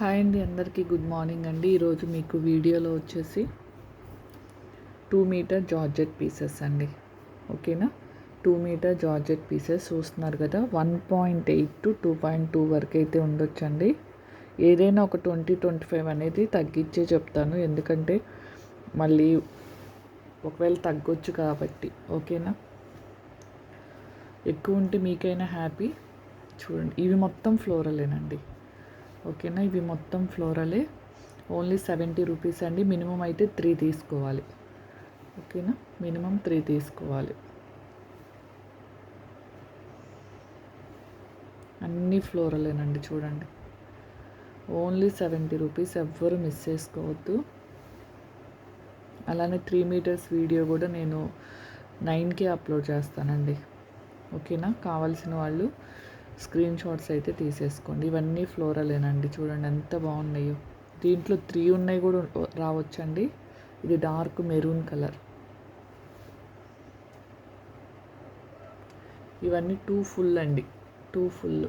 Hi అండి అందరికీ good morning అండి. ఈరోజు మీకు వీడియోలో వచ్చేసి టూ మీటర్ జార్జెట్ పీసెస్ అండి. ఓకేనా? టూ మీటర్ జార్జెట్ పీసెస్ చూస్తున్నారు కదా. One point eight to two point two వరకు అయితే ఉండొచ్చండి. ఏదైనా ఒక ట్వంటీ ట్వంటీ ఫైవ్ అనేది తగ్గించే చెప్తాను. ఎందుకంటే మళ్ళీ ఒకవేళ తగ్గొచ్చు కాబట్టి. ఓకేనా? ఎక్కువ ఉంటే మీకైనా హ్యాపీ చూడండి ఇవి మొత్తం ఫ్లోరలేనండి ఓకేనా? ఇవి మొత్తం ఫ్లోరలే. ఓన్లీ సెవెంటీ రూపీస్ అండి. మినిమం అయితే త్రీ తీసుకోవాలి. ఓకేనా? మినిమం త్రీ తీసుకోవాలి. అన్నీ ఫ్లోరలేనండి చూడండి. ఓన్లీ సెవెంటీ రూపీస్ ఎవ్వరు మిస్ చేసుకోవద్దు. అలానే త్రీ మీటర్స్ వీడియో కూడా నేను నైన్కే అప్లోడ్ చేస్తానండి. ఓకేనా? కావాల్సిన వాళ్ళు స్క్రీన్ షాట్స్ అయితే తీసేసుకోండి. ఇవన్నీ ఫ్లోరలేనండి చూడండి ఎంత బాగున్నాయో. దీంట్లో త్రీ ఉన్నాయి కూడా రావచ్చండి. ఇది డార్క్ మెరూన్ కలర్. ఇవన్నీ టూ ఫుల్ అండి. Two full.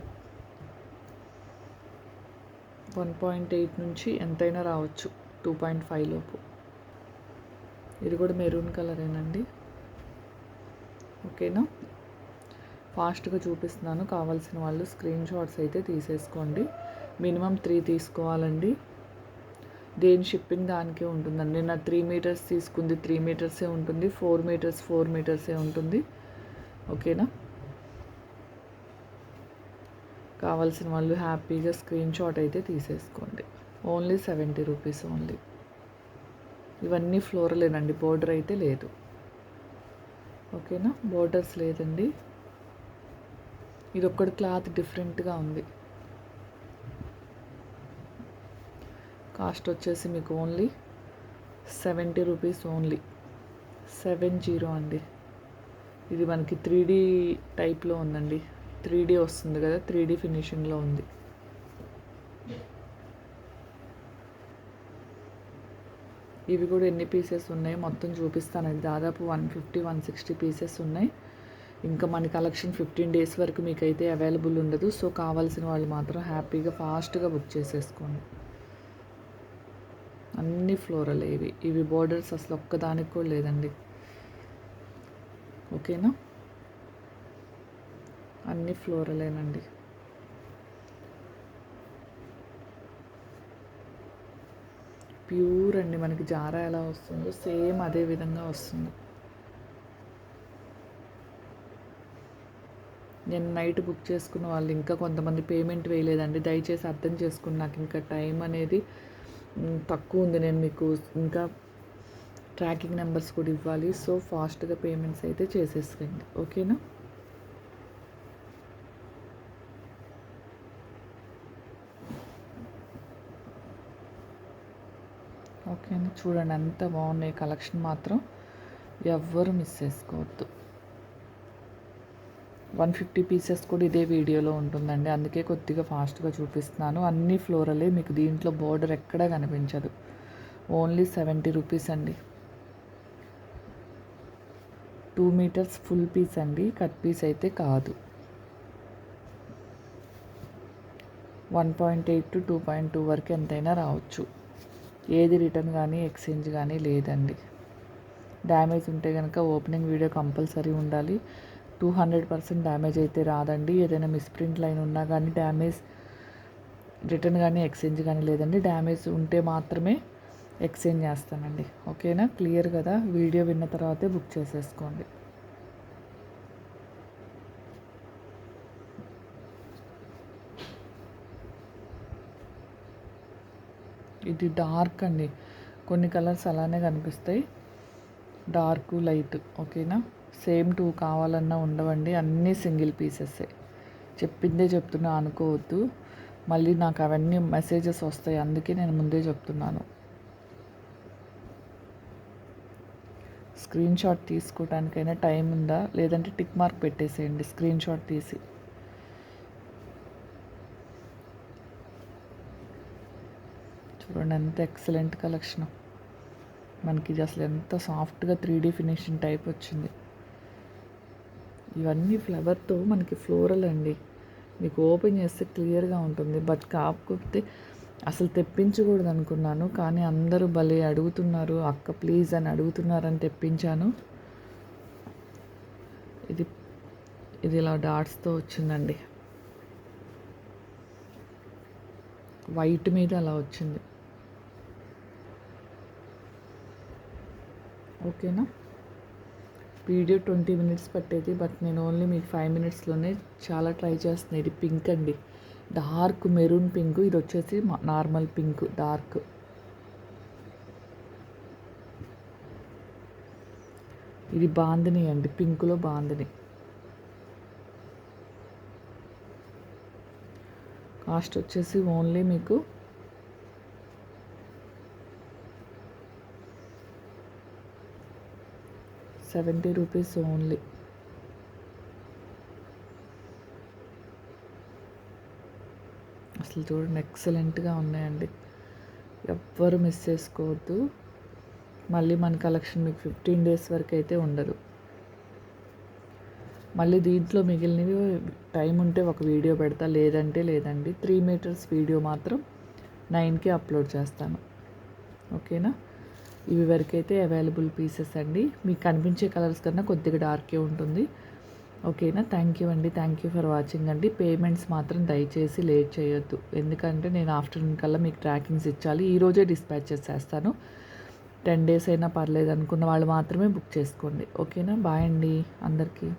One point eight నుంచి ఎంతైనా రావచ్చు. టూ పాయింట్ ఫైవ్ లోపు. ఇది కూడా మెరూన్ కలరేనండి. ఓకేనా? ఫాస్ట్గా చూపిస్తున్నాను. కావాల్సిన వాళ్ళు స్క్రీన్ షాట్స్ అయితే తీసేసుకోండి. మినిమం త్రీ తీసుకోవాలండి. దేని షిప్పింగ్ దానికే ఉంటుందండి. నా త్రీ మీటర్స్ తీసుకుంది త్రీ మీటర్సే ఉంటుంది. ఫోర్ మీటర్స్ ఫోర్ మీటర్సే ఉంటుంది. ఓకేనా? కావాల్సిన వాళ్ళు హ్యాపీగా స్క్రీన్ షాట్ అయితే తీసేసుకోండి. Only seventy rupees only. ఇవన్నీ ఫ్లోరలేనండి. బోర్డర్ అయితే లేదు. ఓకేనా? బోర్డర్స్ లేదండి. ఇది ఒక్కటి క్లాత్ డిఫరెంట్గా ఉంది. కాస్ట్ వచ్చేసి మీకు only seventy rupees only. Seven zero అండి. ఇది మనకి త్రీ డీ టైప్లో ఉందండి. త్రీ డీ వస్తుంది కదా త్రీ డీ ఫినిషింగ్లో ఉంది. ఇవి కూడా ఎన్ని పీసెస్ ఉన్నాయి? మొత్తం చూపిస్తానండి. దాదాపు one fifty one sixty pieces ఉన్నాయి. ఇంకా మన కలెక్షన్ ఫిఫ్టీన్ డేస్ వరకు మీకైతే అవైలబుల్ ఉండదు. సో కావాల్సిన వాళ్ళు మాత్రం హ్యాపీగా ఫాస్ట్గా బుక్ చేసేసుకోండి. అన్ని ఫ్లోరల్ ఇవి. ఇవి బోర్డర్స్ అసలు ఒక్కదానికి కూడా లేదండి. ఓకేనా? అన్ని ఫ్లోరలేనండి. ప్యూర్ అండి. మనకి జారా ఎలా వస్తుందో సేమ్ అదే విధంగా వస్తుంది. నేను నైట్ బుక్ చేసుకున్న వాళ్ళు ఇంకా కొంతమంది పేమెంట్ వేయలేదండి. దయచేసి అర్థం చేసుకుని నాకు ఇంకా టైం అనేది తక్కువ ఉంది. నేను మీకు ఇంకా ట్రాకింగ్ నెంబర్స్ కూడా ఇవ్వాలి. సో ఫాస్ట్గా పేమెంట్స్ అయితే చేసేసుకోండి ఓకేనా? ఓకేనా? చూడండి అంత బాగున్నాయి కలెక్షన్ మాత్రం. ఎవ్వరు మిస్ చేసుకోవద్దు. వన్ ఫిఫ్టీ పీసెస్ కూడా ఇదే వీడియోలో ఉంటుందండి. అందుకే కొద్దిగా ఫాస్ట్గా చూపిస్తున్నాను. అన్ని ఫ్లోరలే మీకు దీంట్లో బోర్డర్ ఎక్కడా కనిపించదు. ఓన్లీ సెవెంటీ రూపీస్ అండి. టూ మీటర్స్ ఫుల్ పీస్ అండి. కట్ పీస్ అయితే కాదు. One point eight to two point two వరకు ఎంతైనా రావచ్చు. ఏది రిటర్న్ కానీ ఎక్స్చేంజ్ కానీ లేదండి. డ్యామేజ్ ఉంటే కనుక ఓపెనింగ్ వీడియో కంపల్సరీ ఉండాలి. టూ హండ్రెడ్ పర్సెంట్ డ్యామేజ్ అయితే రాదండి. ఏదైనా మిస్ప్రింట్ లైన్ ఉన్నా కానీ డ్యామేజ్ రిటర్న్ కానీ ఎక్స్చేంజ్ కానీ లేదండి. డ్యామేజ్ ఉంటే మాత్రమే ఎక్స్చేంజ్ చేస్తానండి. ఓకేనా? క్లియర్ కదా? వీడియో విన్న తర్వాతే బుక్ చేసేసుకోండి. ఇది డార్క్ అండి. కొన్ని కలర్స్ అలానే కనిపిస్తాయి. Dark light. ఓకేనా? సేమ్ టూ కావాలన్నా ఉండవండి అన్నీ సింగిల్ పీసెస్సే చెప్పిందే చెప్తున్నా అనుకోవద్దు. మళ్ళీ నాకు అవన్నీ మెసేజెస్ వస్తాయి అందుకే నేను ముందే చెప్తున్నాను. స్క్రీన్ షాట్ తీసుకోవడానికైనా టైం ఉందా? లేదంటే టిక్ మార్క్ పెట్టేసేయండి స్క్రీన్ షాట్ తీసి. చూడండి ఎంత ఎక్సలెంట్ కలెక్షన్. మనకి ఇది అసలు ఎంత సాఫ్ట్గా త్రీ డీ ఫినిషింగ్ టైప్ వచ్చింది. ఇవన్నీ ఫ్లవర్తో మనకి ఫ్లోరల్ అండి. మీకు ఓపెన్ చేస్తే క్లియర్గా ఉంటుంది. బట్ కాకపోతే అసలు తెప్పించకూడదు అనుకున్నాను. కానీ అందరూ భలే అడుగుతున్నారు. అక్క ప్లీజ్ అని అడుగుతున్నారని తెప్పించాను. ఇది ఇది ఇలా డాట్స్తో వచ్చిందండి. వైట్ మీద అలా వచ్చింది. ఓకేనా వీడియో ట్వంటీ మినిట్స్ పట్టేది బట్ నేను ఓన్లీ మీకు ఫైవ్ మినిట్స్లోనే చాలా ట్రై చేస్తున్నాను ఇది పింక్ అండి. Dark maroon pink. ఇది వచ్చేసి నార్మల్ పింక్ డార్క్. ఇది బాందిని అండి. పింక్లో బాందిని. కాస్ట్ వచ్చేసి ఓన్లీ మీకు సెవెంటీ రూపీస్ ఓన్లీ. అసలు చూడండి ఎక్సలెంట్గా ఉన్నాయండి. ఎవ్వరు మిస్ చేసుకోవద్దు. మళ్ళీ మన కలెక్షన్ మీకు ఫిఫ్టీన్ డేస్ వరకు అయితే ఉండదు. మళ్ళీ దీంట్లో మిగిలినవి టైం ఉంటే ఒక వీడియో పెడతా లేదంటే లేదండి. త్రీ మీటర్స్ వీడియో మాత్రం నైన్కి అప్లోడ్ చేస్తాను. ఓకేనా? ఇవి వరకైతే అవైలబుల్ పీసెస్ అండి. మీకు కనిపించే కలర్స్ కన్నా కొద్దిగా డార్కే ఉంటుంది. ఓకేనా థ్యాంక్ యూ అండి. థ్యాంక్ యూ ఫర్ వాచింగ్ అండి. పేమెంట్స్ మాత్రం దయచేసి లేట్ చేయొద్దు. ఎందుకంటే నేను ఆఫ్టర్నూన్ కల్లా మీకు ట్రాకింగ్స్ ఇచ్చాలి. ఈరోజే డిస్పాచ్ చేసేస్తాను టెన్ డేస్ అయినా పర్లేదు అనుకున్న వాళ్ళు మాత్రమే బుక్ చేసుకోండి. ఓకేనా బాయ్ అండి. అందరికీ.